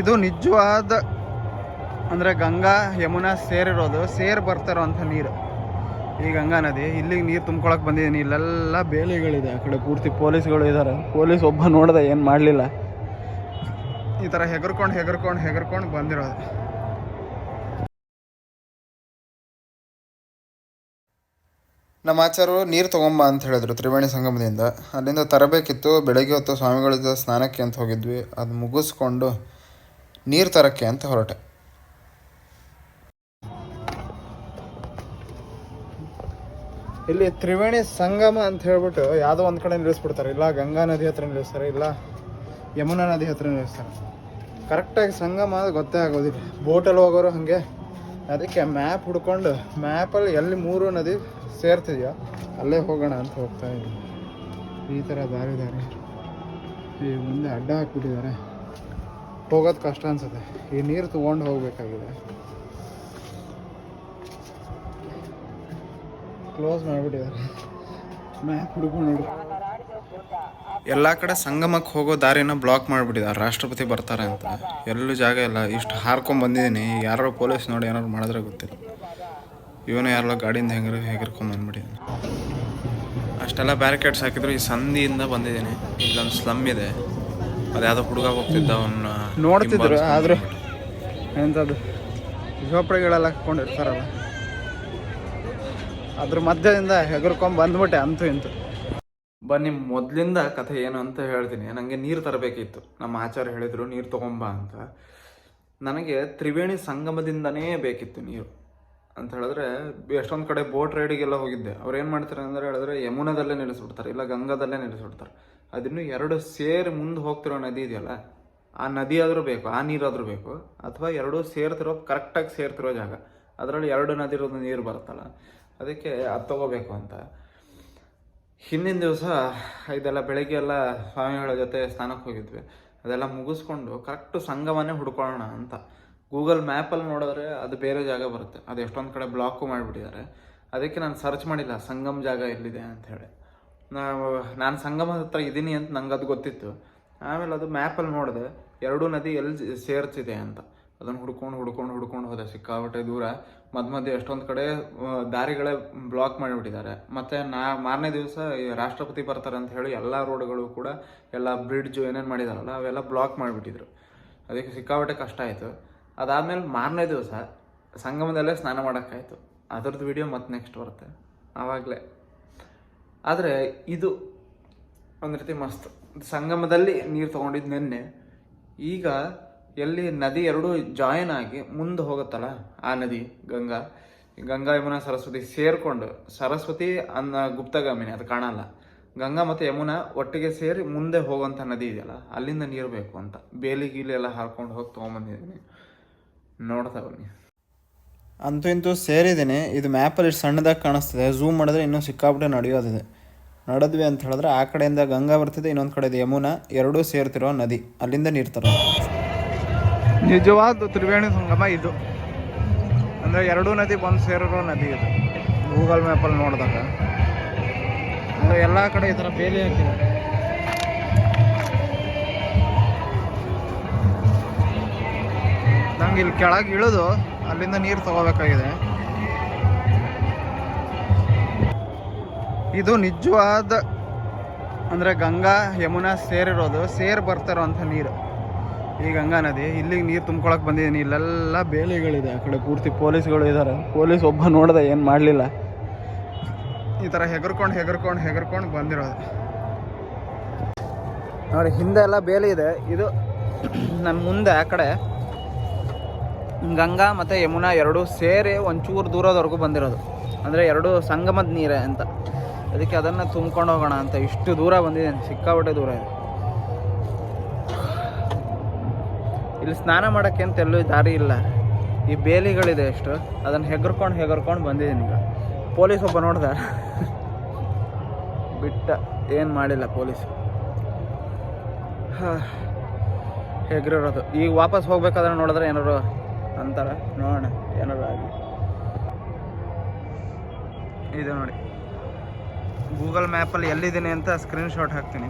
ಇದು ನಿಜವಾದ, ಅಂದರೆ ಗಂಗಾ ಯಮುನಾ ಸೇರಿರೋದು, ಸೇರ್ ಬರ್ತಾರೋಂಥ ನೀರು. ಈ ಗಂಗಾ ನದಿ, ಇಲ್ಲಿಗೆ ನೀರು ತುಂಬ್ಕೊಳಕ್ಕೆ ಬಂದಿದ್ದೀನಿ ಇಲ್ಲೆಲ್ಲ ಬೇಲಿಗಳಿದೆ ಆ ಕಡೆ. ಪೂರ್ತಿ ಪೊಲೀಸ್ಗಳು ಇದ್ದಾರೆ ಪೊಲೀಸ್ ಒಬ್ಬ ನೋಡ್ದೆ ಏನು ಮಾಡಲಿಲ್ಲ. ಈ ಥರ ಹೆಗರ್ಕೊಂಡು ಹೆಗರ್ಕೊಂಡು ಹೆಗರ್ಕೊಂಡು ಬಂದಿರೋದು. ನಮ್ಮ ಆಚಾರ್ಯರು ನೀರು ತೊಗೊಂಬ ಅಂತ ಹೇಳಿದ್ರು ತ್ರಿವೇಣಿ ಸಂಗಮದಿಂದ. ಅಲ್ಲಿಂದ ತರಬೇಕಿತ್ತು. ಬೆಳಗ್ಗೆ ಹೊತ್ತು ಸ್ವಾಮಿಗಳಿದ್ದ ಸ್ನಾನಕ್ಕೆ ಅಂತ ಹೋಗಿದ್ವಿ. ಅದು ಮುಗಿಸ್ಕೊಂಡು ನೀರು ತರಕ್ಕೆ ಅಂತ ಹೊರಟೆ. ಇಲ್ಲಿ ತ್ರಿವೇಣಿ ಸಂಗಮ ಅಂತ ಹೇಳ್ಬಿಟ್ಟು ಯಾವುದೋ ಒಂದು ಕಡೆ ನಿಲ್ಲಿಸ್ಬಿಡ್ತಾರೆ. ಇಲ್ಲ ಗಂಗಾ ನದಿ ಹತ್ರ ನಿಲ್ಲಿಸ್ತಾರೆ, ಇಲ್ಲ ಯಮುನಾ ನದಿ ಹತ್ರ ನಿಲ್ಲಿಸ್ತಾರೆ. ಕರೆಕ್ಟಾಗಿ ಸಂಗಮ ಅದು ಗೊತ್ತೇ ಆಗೋದಿಲ್ಲ. ಬೋಟಲ್ಲಿ ಹೋಗೋರು ಹಾಗೆ. ಅದಕ್ಕೆ ಮ್ಯಾಪ್ ಹುಡ್ಕೊಂಡು ಮ್ಯಾಪಲ್ಲಿ ಎಲ್ಲಿ ಮೂರು ನದಿ ಸೇರ್ತಿದೆಯೋ ಅಲ್ಲೇ ಹೋಗೋಣ ಅಂತ ಹೋಗ್ತಾ ಇದ್ದೀವಿ ಈ ಥರ ದಾರಿ ದಾರಿ. ಈ ಮುಂದೆ ಅಡ್ಡ ಹಾಕ್ಬಿಟ್ಟಿದ್ದಾರೆ. ಹೋಗೋದು ಕಷ್ಟ ಅನ್ಸುತ್ತೆ. ಈ ನೀರು ತೊಗೊಂಡು ಹೋಗಬೇಕಾಗಿದೆ. ಕ್ಲೋಸ್ ಮಾಡಿಬಿಟ್ಟಿದ್ದಾರೆ. ಎಲ್ಲ ಕಡೆ ಸಂಗಮಕ್ಕೆ ಹೋಗೋ ದಾರಿನ ಬ್ಲಾಕ್ ಮಾಡಿಬಿಟ್ಟಿದ್ದಾರೆ. ರಾಷ್ಟ್ರಪತಿ ಬರ್ತಾರೆ ಅಂತ. ಎಲ್ಲೂ ಜಾಗ ಇಲ್ಲ. ಇಷ್ಟು ಹಾರ್ಕೊಂಡ್ ಬಂದಿದ್ದೀನಿ. ಯಾರೋ ಪೊಲೀಸ್ ನೋಡಿ ಏನಾದ್ರು ಮಾಡಿದ್ರೆ ಗೊತ್ತಿಲ್ಲ. ಇವನು ಯಾರೋ ಗಾಡಿಯಿಂದ ಹೆಂಗ್ರ ಹೆಗರ್ಕೊಂಡ್ ಬಂದ್ಬಿಟ್ಟಿದ್ದಾನೆ. ಅಷ್ಟೆಲ್ಲ ಬ್ಯಾರಿಕೇಡ್ಸ್ ಹಾಕಿದ್ರು ಈ ಸಂಧಿಯಿಂದ ಬಂದಿದ್ದೀನಿ. ಇಲ್ಲೊಂದು ಸ್ಲಮ್ ಇದೆ. ಅದ್ಯಾವುದೋ ಹುಡುಗ ಹೋಗ್ತಿದ್ದ ಅವನ್ನ ನೋಡ್ತಿದ್ರು ಆದರೂ ಎಂಥದ್ದು ಜೋಪಡಿಗಳೆಲ್ಲ ಹಾಕೊಂಡಿರ್ತಾರಲ್ಲ ಅದ್ರ ಮಧ್ಯದಿಂದ ಹೆಗರ್ಕೊಂಡ್ ಬಂದ್ಬಿಟ್ಟೆ ಅಂತೂ ಇಂತು. ಬನ್ನಿ ಮೊದಲಿಂದ ಕಥೆ ಏನು ಅಂತ ಹೇಳ್ತೀನಿ. ನನಗೆ ನೀರು ತರಬೇಕಿತ್ತು. ನಮ್ಮ ಆಚಾರ್ಯ ಹೇಳಿದ್ರು ನೀರು ತೊಗೊಂಬ ಅಂತ. ನನಗೆ ತ್ರಿವೇಣಿ ಸಂಗಮದಿಂದನೇ ಬೇಕಿತ್ತು ನೀರು. ಅಂತ ಹೇಳಿದ್ರೆ ಎಷ್ಟೊಂದು ಕಡೆ ಬೋಟ್ ರೈಡಿಗೆಲ್ಲ ಹೋಗಿದ್ದೆ. ಅವ್ರು ಏನು ಮಾಡ್ತಾರೆ ಅಂದರೆ ಹೇಳಿದ್ರೆ ಯಮುನಾದಲ್ಲೇ ನಿಲ್ಲಿಸ್ಬಿಡ್ತಾರೆ ಇಲ್ಲ ಗಂಗಾದಲ್ಲೇ ನಿಲ್ಲಿಸ್ಬಿಡ್ತಾರೆ. ಅದಿನ್ನು ಎರಡು ಸೇರಿ ಮುಂದೆ ಹೋಗ್ತಿರೋ ನದಿ ಇದೆಯಲ್ಲ, ಆ ನದಿ ಆದರೂ ಬೇಕು, ಆ ನೀರಾದರೂ ಬೇಕು, ಅಥವಾ ಎರಡೂ ಸೇರ್ತಿರೋ ಕರೆಕ್ಟಾಗಿ ಸೇರ್ತಿರೋ ಜಾಗ, ಅದರಲ್ಲಿ ಎರಡು ನದಿರೋದು ನೀರು ಬರುತ್ತಲ್ಲ, ಅದಕ್ಕೆ ಅದು ತಗೋಬೇಕು ಅಂತ. ಹಿಂದಿನ ದಿವಸ ಇದೆಲ್ಲ ಬೆಳಗ್ಗೆ ಎಲ್ಲ ಸ್ವಾಮಿಗಳ ಜೊತೆ ಸ್ನಾನಕ್ಕೆ ಹೋಗಿದ್ವಿ. ಅದೆಲ್ಲ ಮುಗಿಸ್ಕೊಂಡು ಕರೆಕ್ಟು ಸಂಗಮನೇ ಹುಡ್ಕೊಳ್ಳೋಣ ಅಂತ. ಗೂಗಲ್ ಮ್ಯಾಪಲ್ಲಿ ನೋಡಿದ್ರೆ ಅದು ಬೇರೆ ಜಾಗ ಬರುತ್ತೆ. ಅದು ಎಷ್ಟೊಂದು ಕಡೆ ಬ್ಲಾಕು ಮಾಡಿಬಿಟ್ಟಿದ್ದಾರೆ. ಅದಕ್ಕೆ ನಾನು ಸರ್ಚ್ ಮಾಡಿಲ್ಲ, ಸಂಗಮ್ ಜಾಗ ಎಲ್ಲಿದೆ ಅಂತ ಹೇಳಿ. ನಾನು ಸಂಗಮದ ಹತ್ರ ಇದ್ದೀನಿ ಅಂತ ನಂಗೆ ಅದು ಗೊತ್ತಿತ್ತು. ಆಮೇಲೆ ಅದು ಮ್ಯಾಪಲ್ಲಿ ನೋಡಿದೆ, ಎರಡೂ ನದಿ ಎಲ್ಲಿ ಸೇರ್ತಿದೆ ಅಂತ. ಅದನ್ನು ಹುಡ್ಕೊಂಡು ಹುಡ್ಕೊಂಡು ಹುಡ್ಕೊಂಡು ಹೋದೆ, ಸಿಕ್ಕಾಪಟ್ಟೆ ದೂರ. ಮಧ್ಯ ಮಧ್ಯೆ ಎಷ್ಟೊಂದು ಕಡೆ ದಾರಿಗಳೇ ಬ್ಲಾಕ್ ಮಾಡಿಬಿಟ್ಟಿದ್ದಾರೆ. ಮತ್ತು ನಾ, ಮಾರನೇ ದಿವಸ ರಾಷ್ಟ್ರಪತಿ ಬರ್ತಾರೆ ಅಂತ ಹೇಳಿ ಎಲ್ಲ ರೋಡ್ಗಳು ಕೂಡ, ಎಲ್ಲ ಬ್ರಿಡ್ಜು ಏನೇನು ಮಾಡಿದಾರಲ್ಲ, ಅವೆಲ್ಲ ಬ್ಲಾಕ್ ಮಾಡಿಬಿಟ್ಟಿದ್ರು. ಅದಕ್ಕೆ ಸಿಕ್ಕಾಪಟ್ಟೆ ಕಷ್ಟ ಆಯಿತು. ಅದಾದಮೇಲೆ ಮಾರನೇ ದಿವಸ ಸಂಗಮದಲ್ಲೇ ಸ್ನಾನ ಮಾಡೋಕ್ಕಾಯ್ತು. ಅದ್ರದ್ದು ವಿಡಿಯೋ ಮತ್ತೆ ನೆಕ್ಸ್ಟ್ ಬರುತ್ತೆ. ಆವಾಗಲೇ. ಆದರೆ ಇದು ಒಂದು ರೀತಿ ಮಸ್ತ್. ಸಂಗಮದಲ್ಲಿ ನೀರು ತೊಗೊಂಡಿದ್ದು ನಿನ್ನೆ, ಈಗ ಎಲ್ಲಿ ನದಿ ಎರಡೂ ಜಾಯಿನ್ ಆಗಿ ಮುಂದೆ ಹೋಗುತ್ತಲ್ಲ, ಆ ನದಿ, ಗಂಗಾ ಗಂಗಾ, ಯಮುನಾ, ಸರಸ್ವತಿ ಸೇರಿಕೊಂಡು, ಸರಸ್ವತಿ ಅನ್ನ ಗುಪ್ತಗಾಮಿನಿ, ಅದು ಕಾಣಲ್ಲ. ಗಂಗಾ ಮತ್ತು ಯಮುನಾ ಒಟ್ಟಿಗೆ ಸೇರಿ ಮುಂದೆ ಹೋಗುವಂಥ ನದಿ ಇದೆಯಲ್ಲ, ಅಲ್ಲಿಂದ ನೀರು ಬೇಕು ಅಂತ. ಬೇಲಿ ಗೀಲಿ ಎಲ್ಲ ಹಾರ್ಕೊಂಡು ಹೋಗಿ ತೊಗೊಂಬಂದಿದ್ದೀನಿ ನೋಡ್ತಾ ಬನ್ನಿ. ಅಂತೂ ಇಂತೂ ಸೇರಿದ್ದೀನಿ. ಇದು ಮ್ಯಾಪಲ್ಲಿ ಇಷ್ಟು ಸಣ್ಣದಾಗಿ ಕಾಣಿಸ್ತಿದೆ. ಝೂಮ್ ಮಾಡಿದ್ರೆ ಇನ್ನೂ ಸಿಕ್ಕಾಪಟ್ಟೆ ನಡೆಯೋದಿದೆ. ನಡೆದ್ವಿ ಅಂತ ಹೇಳಿದ್ರೆ ಆ ಕಡೆಯಿಂದ ಗಂಗಾ ಬರ್ತಿದೆ, ಇನ್ನೊಂದು ಕಡೆ ಇದೆ. ಯಮುನಾ, ಎರಡೂ ಸೇರ್ತಿರೋ ನದಿ. ಅಲ್ಲಿಂದ ನೀರು ತರೋ ನಿಜವಾದ ತ್ರಿವೇಣಿ ಸಂಗಮ ಇದು. ಅಂದರೆ ಎರಡೂ ನದಿ ಬಂದು ಸೇರಿರೋ ನದಿ ಇದು. ಗೂಗಲ್ ಮ್ಯಾಪಲ್ಲಿ ನೋಡಿದಾಗ. ಅಂದರೆ ಎಲ್ಲ ಕಡೆ ಈ ಥರ ಬೇಲಿ ಹಾಕಿದ್ದಾರೆ. ನಂಗೆ ಇಲ್ಲಿ ಕೆಳಗೆ ಇಳಿದು ಅಲ್ಲಿಂದ ನೀರು ತಗೋಬೇಕಾಗಿದೆ. ಇದು ನಿಜವಾದ, ಅಂದರೆ ಗಂಗಾ ಯಮುನಾ ಸೇರಿರೋದು, ಸೇರಿ ಬರ್ತಾರೋಂಥ ನೀರು. ಈ ಗಂಗಾ ನದಿ, ಇಲ್ಲಿಗೆ ನೀರು ತುಂಬ್ಕೊಳಕ್ಕೆ ಬಂದಿದ್ದೀನಿ. ಇಲ್ಲೆಲ್ಲ ಬೇಲಿಗಳಿದೆ ಆ ಕಡೆ, ಪೂರ್ತಿ ಪೊಲೀಸ್ಗಳು ಇದ್ದಾರೆ ಪೊಲೀಸ್ ಒಬ್ಬ ನೋಡ್ದೆ ಏನು ಮಾಡಲಿಲ್ಲ. ಈ ಥರ ಹೆಗರ್ಕೊಂಡು ಹೆಗರ್ಕೊಂಡು ಹೆಗರ್ಕೊಂಡು ಬಂದಿರೋದು. ನೋಡಿ, ಹಿಂದೆ ಎಲ್ಲ ಬೇಲಿ ಇದೆ. ಇದು ನನ್ನ ಮುಂದೆ ಆ ಕಡೆ ಗಂಗಾ ಮತ್ತು ಯಮುನಾ ಎರಡೂ ಸೇರಿ ಒಂಚೂರು ದೂರದವರೆಗೂ ಬಂದಿರೋದು. ಅಂದರೆ ಎರಡು ಸಂಗಮದ ನೀರೇ ಅಂತ. ಅದಕ್ಕೆ ಅದನ್ನು ತುಂಬ್ಕೊಂಡು ಹೋಗೋಣ ಅಂತ. ಇಷ್ಟು ದೂರ ಬಂದಿದ್ದೇನೆ. ಸಿಕ್ಕಾಪಟ್ಟೆ ದೂರ ಇದೆ. ಇಲ್ಲಿ ಸ್ನಾನ ಮಾಡೋಕ್ಕೆ ಅಂತ ಎಲ್ಲೂ ದಾರಿ ಇಲ್ಲ. ಈ ಬೇಲಿಗಳಿದೆ ಎಷ್ಟು ಅದನ್ನು ಹೆಗರ್ಕೊಂಡು ಹೆಗರ್ಕೊಂಡು ಬಂದಿದ್ದೀನಿ ಈಗ. ಪೊಲೀಸ್ ಒಬ್ಬ ನೋಡ್ದ. ಬಿಟ್ಟ ಏನು ಮಾಡಿಲ್ಲ ಪೊಲೀಸ್. ಹೆಗರಿರೋದು. ಈಗ ವಾಪಸ್ ಹೋಗ್ಬೇಕಾದ್ರೆ ನೋಡಿದ್ರೆ ಏನಾರು ಅಂತಾರೆ. ನೋಡೋಣ ಏನಾರು ಆಗಲಿ ಇದು ನೋಡಿ. ಗೂಗಲ್ ಮ್ಯಾಪಲ್ಲಿ ಎಲ್ಲಿದ್ದೀನಿ ಅಂತ ಸ್ಕ್ರೀನ್ಶಾಟ್ ಹಾಕ್ತೀನಿ.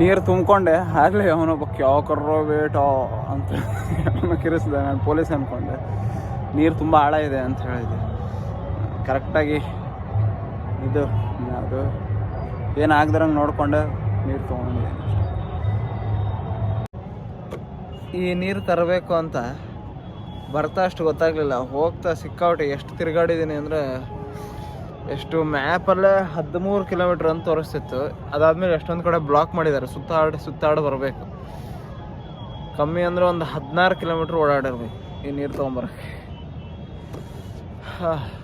ನೀರು ತುಂಬಿಕೊಂಡೆ. ಆಗಲೇ ಅವನೊಬ್ಬ ಕ್ಯಾ ಕರ್ರೋ ಅಂತ ಕಿರಿಸಿದೆ, ನಾನು ಪೊಲೀಸ್ ಅಂದ್ಕೊಂಡೆ ನೀರು ತುಂಬ ಆಳ ಇದೆ ಅಂತ ಹೇಳಿದೆ ಕರೆಕ್ಟಾಗಿ ಇದು, ಅದು ಏನಾಗ್ದಿರಂಗೆ ನೋಡಿಕೊಂಡೆ, ನೀರು ತೊಗೊಂಡೆ ಈ ನೀರು ತರಬೇಕು ಅಂತ ಬರ್ತಾ ಅಷ್ಟು ಗೊತ್ತಾಗಲಿಲ್ಲ. ಹೋಗ್ತಾ ಸಿಕ್ಕಾಪಟ್ಟೆ ಎಷ್ಟು ತಿರುಗಾಡಿದ್ದೀನಿ ಅಂದರೆ ಎಷ್ಟು ಮ್ಯಾಪಲ್ಲೇ ಹದಿಮೂರು ಕಿಲೋಮೀಟ್ರ್ ಅಂತ ತೋರಿಸ್ತಿತ್ತು. ಅದಾದಮೇಲೆ ಎಷ್ಟೊಂದು ಕಡೆ ಬ್ಲಾಕ್ ಮಾಡಿದ್ದಾರೆ ಸುತ್ತಾಡಿ ಸುತ್ತಾಡಿ ಬರಬೇಕು. ಕಮ್ಮಿ ಅಂದ್ರೆ ಒಂದು ಹದಿನಾರು ಕಿಲೋಮೀಟ್ರ್ ಓಡಾಡಿರ್ಬೇಕು ಈ ನೀರು ತೊಗೊಂಬರಕ್ಕೆ. ಹಾಂ.